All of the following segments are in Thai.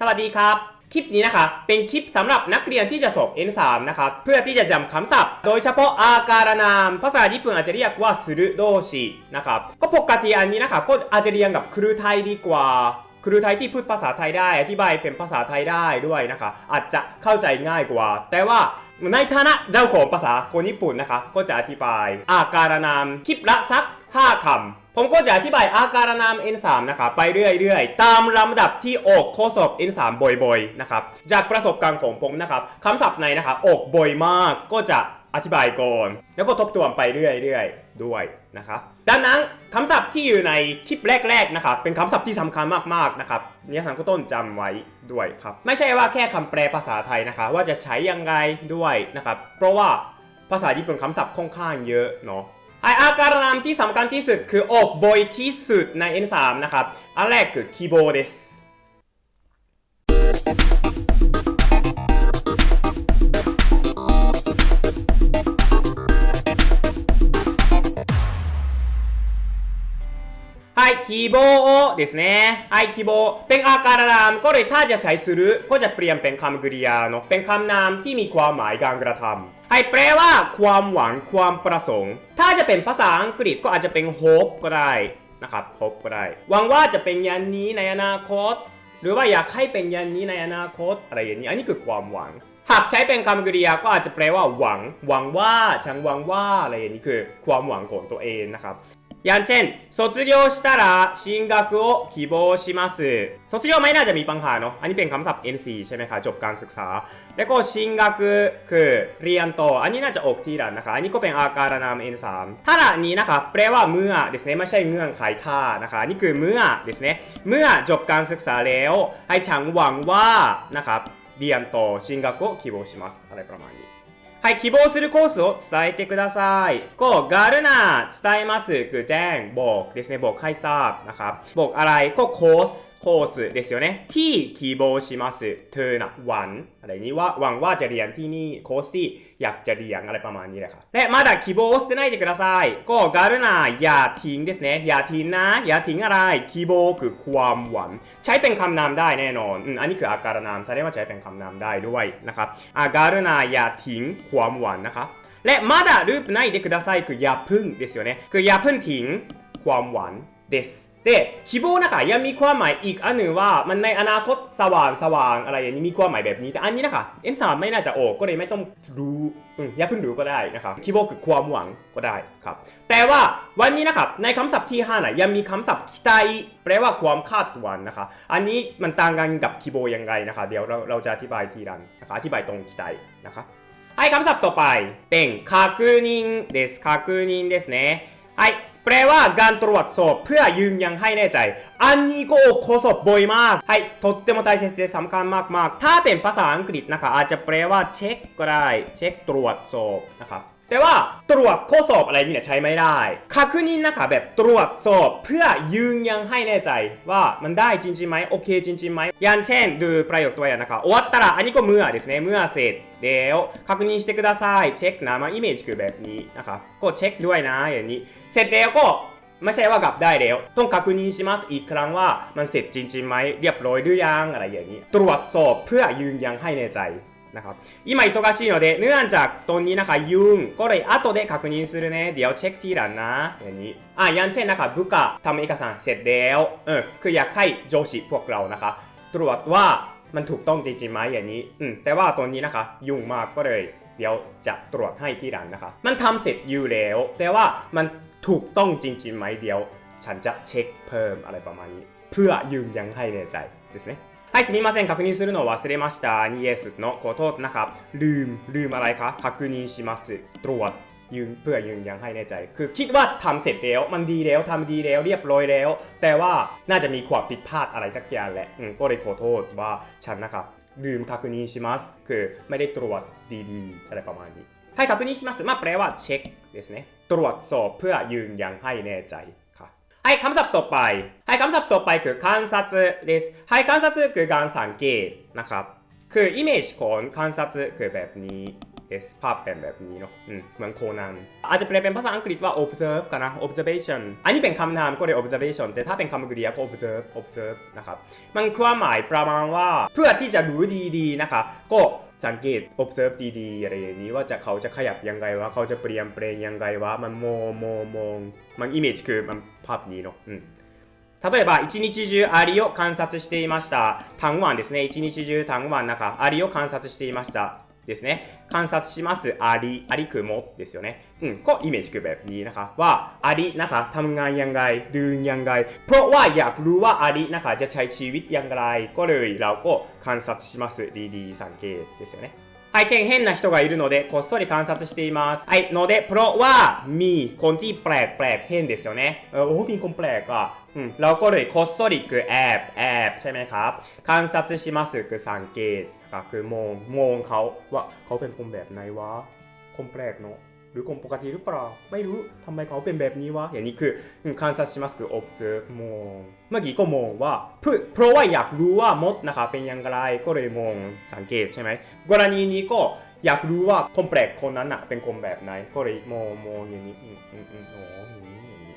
สวัสดีครับ คลิปนี้นะคะเป็นคลิปสำหรับนักเรียนที่จะสอบ N3 นะครับเพื่อที่จะจำคำศัพท์ โดยเฉพาะอาการนาม ภาษาญี่ปุ่นอาจจะเรียกว่าสุรุโดชินะครับก็ปกติอันนี้นะครับก็อาจจะเรียนกับครูไทยดีกว่า ครูไทยที่พูดภาษาไทยได้อธิบายเป็นภาษาไทยได้ด้วยนะคะอาจจะเข้าใจง่ายกว่า แต่ว่าในฐานะเจ้าของภาษาคนญี่ปุ่นนะคะก็จะอธิบาย อาการนามคลิปละสัก 5คำผมก็จะอธิบายอาการนาม N3 นะครับไปเรื่อยๆ ตามลำดับที่ออกข้อสอบ N3 บ่อยๆนะครับจากประสบการณ์ของผมนะครับคำศัพท์ในนะครับออกบ่อยมากก็จะอธิบายก่อน แล้วก็ทบทวนไปเรื่อยๆ ด้วยนะครับดังนั้นคำศัพท์ที่อยู่ในคลิปแรกๆนะครับเป็นคำศัพท์ที่สำคัญมากๆนะครับเนี่ยทางก็ต้นจำไว้ด้วยครับ ไม่ใช่ว่าแค่คำแปลภาษาไทยนะคะว่าจะใช้ยังไงด้วยนะครับเพราะว่าภาษาญี่ปุ่นคำศัพท์ค่อนข้างเยอะเนาะ ไออาการนามที่สำคัญที่สุดคือออกบ่อยที่สุดใน N3 นะครับ อันแรกคือคีโบです はい、希望ですね。はい、希望เป็นอาการนามก็เลยถ้าจะใช้するก็จะเปลี่ยนเป็นคำกริยาเนาะเป็นคำนามที่มีความหมายการกระทำ ให้แปลว่าความหวังความประสงค์ ถ้าจะเป็นภาษาอังกฤษก็อาจจะเป็น hope ก็ได้นะครับ hope ก็ได้ หวังว่าจะเป็นยันนี้ในอนาคต หรือว่าอยากให้เป็นยันนี้ในอนาคตอะไรอย่างนี้ อันนี้คือความหวัง หากใช้เป็นคำกริยาก็อาจจะแปลว่าหวัง หวังว่าฉันหวังว่าอะไรอย่างนี้คือ ความหวังของตัวเองนะครับ อย่างเช่น卒業したら進学を希望します卒業ไม่น่าจะมีปัญหาเนาะ อันนี้เป็นคำศัพท์ NC ใช่ไหมคะ จบการศึกษา แล้วก็進学คือเรียนต่อ อันนี้น่าจะออกที่หลังนะคะ อันนี้ก็เป็นอาการนาม N3 ถ้าละนี้นะคะแปลว่าเมื่อですねไม่ใช่เงื่อนไขท่านะคะ นี่คือเมื่อですねเมื่อจบการศึกษาแล้ว ให้ฉันหวังว่านะครับเรียนต่อ進学を希望しますอะไรประมาณนี้ はい、希望するコースを伝えてください。こう、ガルナ伝えます。くじゃん、僕ですね。僕、はいさ、なんか、僕、洗い、こう、コース、コースですよね。t 希望します。トゥな、ナ、ワン。あれには、ワンは、ジャリアン t に、コース t。 ะเรียนที่นี่โค้สที่อยากจะเรียนอะไรประมาณนี้แหละครับและมาだ希望を捨てないでくださいก็การุณาอย่าทิ้งですねอย่าทิ้งนะ อย่าทิ้งอะไร希望คือความหวัง ใช้เป็นคำนามได้แน่นอนอืมอันนี้คืออาการนามแสดงว่าใช้เป็นคำนามได้ด้วยนะครับอาการุณาอย่าทิ้งความหวังนะครับ และมาดารูปないでくださいคืออย่าพึ่งですよねคืออย่าพึ่งทิ้งความหวังです で希望นะคะยังมีความหมายอีกอันหนึ่งว่ามันในอนาคตสว่างสว่างอะไรอย่างนี้มีความหมายแบบนี้แต่อันนี้นะคะ N3 ไม่น่าจะออกก็เลยไม่ต้องรู้อืมอย่าเพิ่งรู้ก็ได้นะครับ希望คือความหวังก็ได้ครับ แต่ว่าวันนี้นะครับในคำศัพท์ที่5นะยังมีคำศัพท์期待แปลว่าความคาดหวังนะคะ อันนี้มันต่างกันกับ希望ยังไงนะคะ เดี๋ยวเราเราจะอธิบายทีหลังนะคะอธิบายตรง期待นะคะ はい、คำศัพท์ต่อไปเป็น確認です確認ですねはい แปลว่าการตรวจสอบเพื่อยืนยันให้แน่ใจ อันนี้ก็ข้อสอบบ่อยมากはいとっても大切でสำคัญมากๆ ถ้าเป็นภาษาอังกฤษนะคะอาจจะแปลว่าเช็คก็ได้ เช็คตรวจสอบนะครับ แต่ว่าตรวจข้อสอบอะไรนี่เนี่ยใช้ไม่ได้確認นะคะแบบตรวจสอบเพื่อยืนยันให้แน่ใจว่ามันได้จริงๆไหมโอเคจริงๆไหมอย่างเช่นดูประโยคตัวอย่างนะคะ終わったらอันนี้ก็เมื่อですねเมื่อเสร็จแล้ว確認してくださいเช็คนะมาอิเมจคือแบบนี้นะครับก็เช็คด้วยนะอย่างนี้ เสร็จแล้วก็ไม่ใช่ว่ากลับได้แล้วต้อง確認しますอีกครั้งว่ามันเสร็จจริงๆไหมเรียบร้อยหรือยังอะไรอย่างนี้ ตรวจสอบเพื่อยืนยันให้แน่ใจ นะครับ今忙しいのでเนื่องจากตรงนี้นะคะยุ่งก็เลย後で確認するねเดี๋ยวเช็คทีหลังนะอย่างนี้อ่ะอย่างเช่นนะคะบุกะทำเอกสารเสร็จแล้วเออคืออยากให้โจชิพวกเรานะคะ ตรวจว่ามันถูกต้องจริงๆไหมอย่างนี้อืมแต่ว่าตรงนี้นะคะยุ่งมากก็เลย เดี๋ยวจะตรวจให้ทีหลังนะคะ มันทำเสร็จอยู่แล้ว แต่ว่ามันถูกต้องจริงๆไหมเดี๋ยว ฉันจะเช็คเพิ่มอะไรประมาณนี้ เพื่อยืนยันให้แน่ใจですね はい、すみません。確認するのを忘れました。ニエスのことนะครับลืมลืมอะไรคะ確認しますตรวจยืนเพื่อยืนยันให้แน่ใจ คือคิดว่าทำเสร็จแล้วมันดีแล้วทำดีแล้วเรียบร้อยแล้ว แต่ว่าน่าจะมีความผิดพลาดอะไรสักอย่างแหละอืมก็เลยขอโทษว่าฉันนะครับลืม確認しますคือไม่ได้ตรวจดีๆอะไรประมาณนี้ให้確認しますまあแปลว่าเช็คですねตรวจสอบเพื่อยืนยันให้แน่ใจค่ะ はい、คำศัพท์ต่อไปはい、คำศัพท์ต่อไปคือ観察ですはい、観察คือการสังเกตนะครับ คือ image ของ観察คือแบบนี้เอสภาพเป็นแบบนี้เนาะอืมเหมือนโคนันอาจจะแปลเป็นภาษาอังกฤษว่า observe กันนะ observation อันนี้เป็นคำนามก็เลย observation แต่ถ้าเป็นคำกริยาก็ observe observe นะครับ มันความหมายประมาณว่าเพื่อที่จะรู้ดีๆนะคะ ก็ สังเกต observe ดีๆอะไรอย่างนี้ว่าจะเขาจะขยับยังไงวะเขาจะเปลี่ยนแปลงยังไงวะมันโมโมมองมัน image คือมันภาพนี้เนาะอืม 例えば、一日中アリを観察していました。単ワンですね。一日中単ワン中、アリを観察していました。 ですね。観察しますアリ、アリ雲ですよね。うんก็อิมเมจคือแบบนี้นะคะ ว่าอารินะคะทำงานยังไงดูยังไง เพราะว่าอยากรู้ว่าอารินะคะจะใช้ชีวิตอย่างไร ก็เลยเราก็観察しますดีๆสังเกตですよね。 はい、チェン変な人がいるので、こっそり観察しています。はい、ので、เพราะว่ามีคนที่แปลกแปลก変ですよね。เออโอ้มีคนแปลกอ่ะอืมเราก็เลยこっそりคือแอบแอบใช่ไหมครับ観察しますคือสังเกตก็คือมองมองเขาว่าเขาเป็นคนแบบไหนวะ คนแปลกเนาะ หรือคนปกติหรือเปล่า ไม่รู้ทำไมเขาเป็นแบบนี้วะ อย่างนี้คือ観察しますคือ observe มองเมื่อกี้ก็มองว่าเพื่อเพราะว่าอยากรู้ว่ามดนะคะเป็นยังไงก็เลยมองสังเกตใช่ไหมกรณีนี้ก็อยากรู้ว่าคนแปลกคนนั้นอะเป็นคนแบบไหน ก็เลยมองมองอย่างนี้อืมอืมอืมอ๋ออย่างนี้อย่างนี้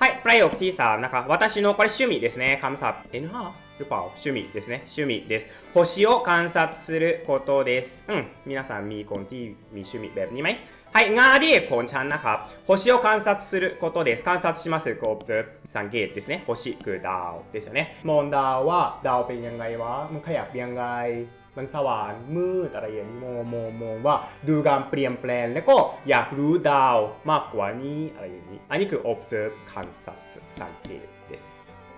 はいประโยคที่3นะคะ私のこれ趣味ですねคำศัพท์ N5 หรือเปล่า趣味ですね趣味です星を観察することですうん皆さんมีคนที่มี趣味แบบนี้ไหมはいงานอดิเรกของฉันนะครับ星を観察することです観察しますคือ observe สังเกตですね星คือดาวですよねมองดาวว่าดาวเป็นยังไงวะมันขยับยังไง มันสว่างมืดอะไรอย่างนี้มองมองมองว่าดูการเปลี่ยนแปลงแล้วก็อยากรู้ดาวมากกว่านี้อะไรอย่างนี้ อันนี้คือ observe 観察สังเกตです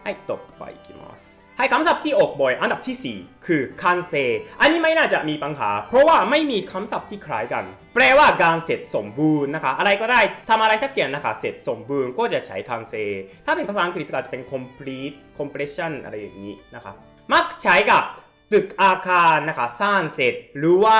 はいต่อไปいきます はいคำศัพท์ที่ออกบ่อยอันดับทีสี่ 4 คือคันเซอันนี้ไม่น่าจะมีปัญหา เพราะว่าไม่มีคำศัพท์ที่คล้ายกัน แปลว่าการเสร็จสมบูรณ์นะคะ อะไรก็ได้ทำอะไรสักอย่างนะคะ เสร็จสมบูรณ์ก็จะใช้คันเซถ้าเป็นภาษาอังกฤษก็อาจจะเป็น complete completion อะไรอย่างนี้นะคะ มักใช้กับตึกอาคารนะคะสร้างเสร็จหรือว่า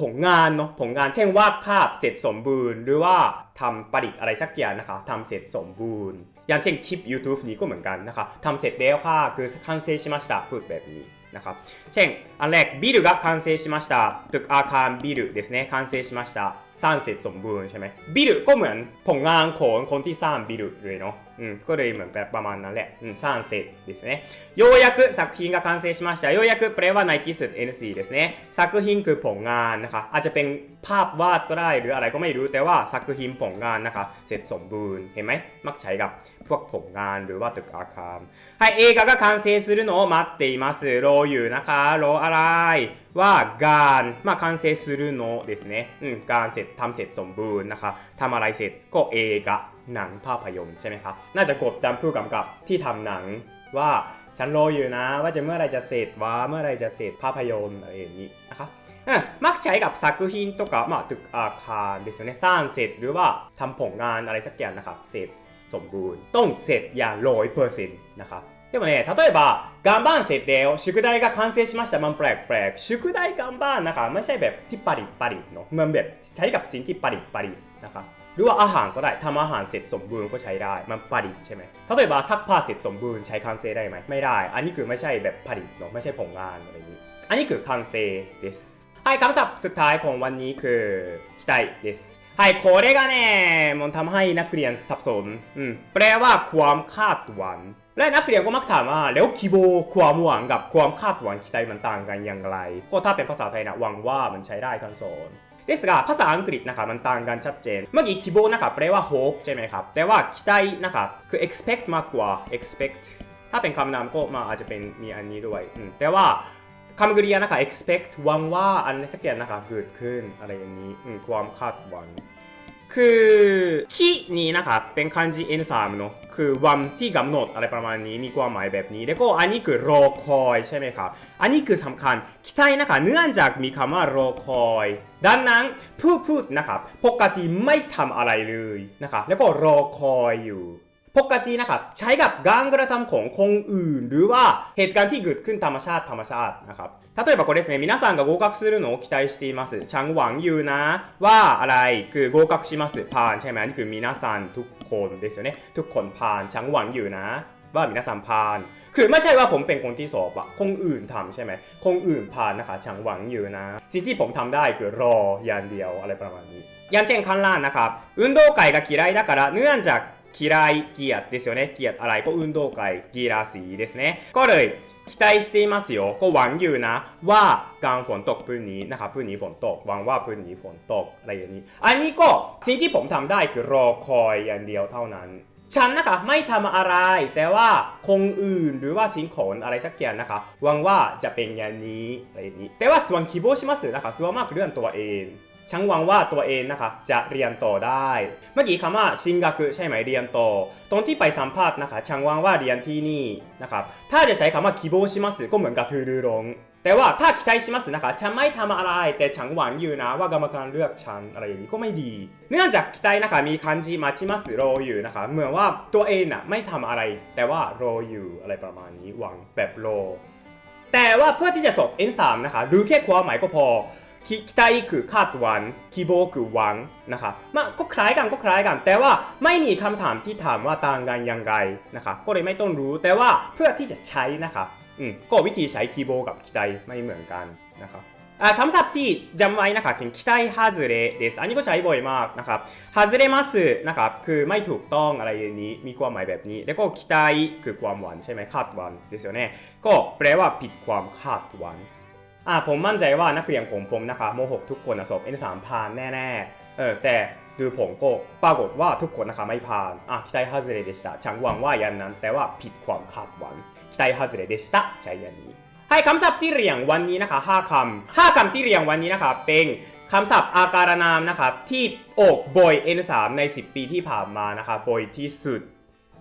ผลงานเนาะผลงานเช่นวาดภาพเสร็จสมบูรณ์ หรือว่าทำประดิษฐ์อะไรสักอย่างนะคะทำเสร็จสมบูรณ์ อย่างเช่นคลิป YouTube นี้ก็เหมือนกันนะคะทำเสร็จแล้วค่ะคือ完成しましたพูดแบบนี้นะครับ เช่น อันแรกビルが完成しましたตึกอาคารビルですね完成しましたสร้างเสร็จสมบูรณ์ใช่ไหมบิルก็เหมือนผลงานของคนที่สร้างบิルเลยเนาะ อืมก็เลยเหมือนแบบประมาณนั้นแหละอืมสร้างเสร็จですねようやく作品が完成しましたようやくแปลว่าในที่สุด NC ですね作品คือผลงานนะคะอาจจะเป็นภาพวาดก็ได้หรืออะไรก็ไม่รู้แต่ว่า作品ผลงานนะคะเสร็จสมบูรณ์เห็นไหมมักใช้กับพวกผลงานหรือว่าตึกอาคารはい映画が完成するのを待っていますรออยู่นะคะรออะไร ว่าการมา完成するのですねอืมการเสร็จทำเสร็จสมบูรณ์นะคะทำอะไรเสร็จก็เอกะ หนังภาพยนตร์ใช่ไหมครับ น่าจะกดดันผู้กำกับที่ทำหนังว่าฉันรออยู่นะ ว่าจะเมื่อไรจะเสร็จว่าเมื่อไรจะเสร็จภาพยนตร์อะไรอย่างนี้นะครับอืมมักใช้กับ作品とかまあตึกอาคารですよねสร้างเสร็จหรือว่าทำผลงานอะไรสักอย่างนะครับเสร็จสมบูรณ์ ต้องเสร็จอย่างร้อยเปอร์เซ็นต์นะครับ でもね、例えば、岩盤設定を宿題が完成しましたมันแปลกแปลกๆ宿題岩盤นะคะไม่ใช่แบบที่ปริปริเนาะเหมือนแบบใช้กับสิ่งที่ปริปรินะคะ หรือว่าอาหารก็ได้ทำอาหารเสร็จสมบูรณ์ก็ใช้ได้ มันปริใช่ไหม例えばซักผ้าเสร็จสมบูรณ์ใช้完成ได้ไหมไม่ได้ อันนี้คือไม่ใช่แบบปริเนาะไม่ใช่ผลงานอะไรอย่างนี้ อันนี้คือ完成ですはいคำศัพท์สุดท้ายของวันนี้คือ期待ですはいこれがねมันทำให้นักเรียนสับสนอืมแปลว่าความคาดหวัง และนักเรียนก็มักถามว่าแล้วคิโบความหวังกับความคาดหวัง期待มันต่างกันอย่างไร ก็ถ้าเป็นภาษาไทยนะหวังว่ามันใช้ได้ทั้งสอง ですがภาษาอังกฤษนะครับมันต่างกันชัดเจน เมื่อกี้คิโบนะครับแปลว่า hope ใช่ไหมครับ แต่ว่า期待นะครับคือ expect มากกว่า expect ถ้าเป็นคำนามก็มาอาจจะเป็นมีอันนี้ด้วยอืมแต่ว่าคำกริยานะคะ expect หวังว่าอันสักอย่างนะคะเกิดขึ้นอะไรอย่างนี้อืมความคาดหวัง คือที่นี้นะครับเป็นคันจิ N3 เนาะคือวันที่กำหนดอะไรประมาณนี้มีความหมายแบบนี้ แล้วก็อันนี้คือรอคอยใช่ไหมครับ อันนี้คือสำคัญคิไทยนะคะเนื่องจากมีคำว่ารอคอย ดังนั้นผู้พูดนะครับปกติไม่ทำอะไรเลยนะครับแล้วก็รอคอยอยู่ ปกตินะครับใช้กับการกระทำของคนอื่น หรือว่าเหตุการณ์ที่เกิดขึ้นธรรมชาติธรรมชาตินะครับ例えばこれですね皆さんが合格するのを期待していますちゃんหวังอยู่นะว่าอะไรคือ合格しますผ่านใช่ไหมนี่คือ皆さんทุกคนですよねทุกคนผ่านฉันหวังอยู่นะ ว่า皆さんผ่าน คือไม่ใช่ว่าผมเป็นคนที่สอบอะคงอื่นทำใช่ไหมคงอื่นผ่านนะคะฉังหวังอยู่นะ สิ่งที่ผมทำได้คือรออย่างเดียวอะไรประมาณนี้อย่างเช่นข้างล่างนะครับ運動会が嫌いだからเนื่องจาก 嫌いเกลียดですよねเกลียดอะไรก็運動会กีฬาสีですねก็เลย期待していますよก็หวังอยู่นะ ว่าการฝนตกพรุ่งนี้นะครับพรุ่งนี้ฝนตกหวังว่าพรุ่งนี้ฝนตกอะไรอย่างนี้ อันนี้ก็สิ่งที่ผมทำได้คือรอคอยอย่างเดียวเท่านั้น ฉันนะคะไม่ทำอะไร แต่ว่าคงอื่นหรือว่าสิ่งของอะไรสักอย่างนะคะหวังว่าจะเป็นอย่างนี้อะไรอย่างนี้ แต่ว่าส่วน希望しますนะคะส่วนมากเรื่องตัวเอง ฉันหวังว่าตัวเองนะคะจะเรียนต่อได้ เมื่อกี้คำว่าชิงกัใช่ไหมเรียนต่อ ตรงที่ไปสัมภาษณ์นะคะฉันหวังว่าเรียนที่นี่นะครับ ถ้าจะใช้คำว่า希望しますก็เหมือนกับทูรูรงแต่ว่าถ้า期待しますนะคะฉันไม่ทำอะไร แต่ฉันหวังอยู่นะว่ากรรมการเลือกฉันอะไรอย่างนี้ก็ไม่ดี เนื่องจาก期待นะคะมีคันจิมาชิมัสรออยู่นะคะเหมือนว่าตัวเองน่ะไม่ทำอะไร แต่ว่ารออยู่อะไรประมาณนี้หวังแบบรอ แต่ว่าเพื่อที่จะสอบ N3 นะคะรู้แค่ความหมายก็พอคิ 期待คือคาดหวัง希望คือหวังนะคะมาก็คล้ายกันก็คล้ายกัน แต่ว่าไม่มีคำถามที่ถามว่าต่างกันยังไงนะคะก็เลยไม่ต้องรู้ แต่ว่าเพื่อที่จะใช้นะคะอืมก็วิธีใช้希望กับ期待ไม่เหมือนกันนะครับอ่าคำศัพท์ที่จำไว้นะคะคือ期待外れですอันนี้ก็ใช้บ่อยมากนะครับ外れますนะครับคือไม่ถูกต้องอะไรอย่างนี้มีความหมายแบบนี้ แล้วก็期待คือความหวังใช่ไหมคาดหวังですよねก็แปลว่าผิดความคาดหวัง อ่าผมมั่นใจว่านักเรียนของผมนะคะโม6ทุกคนนะสอบ N3 ผ่านแน่ๆ เออแต่ดูผมก็ปรากฏว่าทุกคนนะคะไม่ผ่าน อ่ะ期待外れでしたฉันหวังว่าอย่างนั้น แต่ว่าผิดความคาดหวัง期待外れでしたใช้อย่างนี้ ให้คำศัพท์ที่เรียงวันนี้นะคะ5คำ5คำที่เรียงวันนี้นะคะเป็นคำศัพท์อาการนามนะคะที่ออกบ่อย N3 ใน 10 ปีที่ผ่านมานะคะบ่อยที่สุด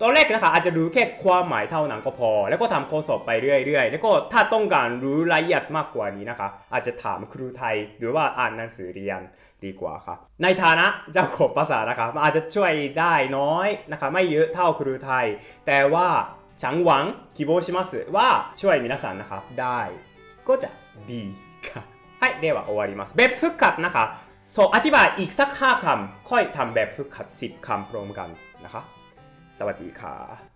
ตอนแรกนะคะอาจจะรู้แค่ความหมายเท่านั้นก็พอ แล้วก็ทำข้อสอบไปเรื่อยๆ แล้วก็ถ้าต้องการรู้รายละเอียดมากกว่านี้นะคะ อาจจะถามครูไทย หรือว่าอ่านหนังสือเรียนดีกว่าค่ะในฐานะเจ้าของภาษานะคะมันอาจจะช่วยได้น้อยนะคะไม่เยอะเท่าครูไทย แต่ว่าฉังหวัง希望しますว่าช่วย皆さんนะครับได้ก็จะดีค่ะはいでは終わりますแบบฝึกหัดนะคะสอบอธิบายอีกสัก5คำค่อยทำแบบฝึกหัด10คำพร้อมกันนะคะ สวัสดีค่ะ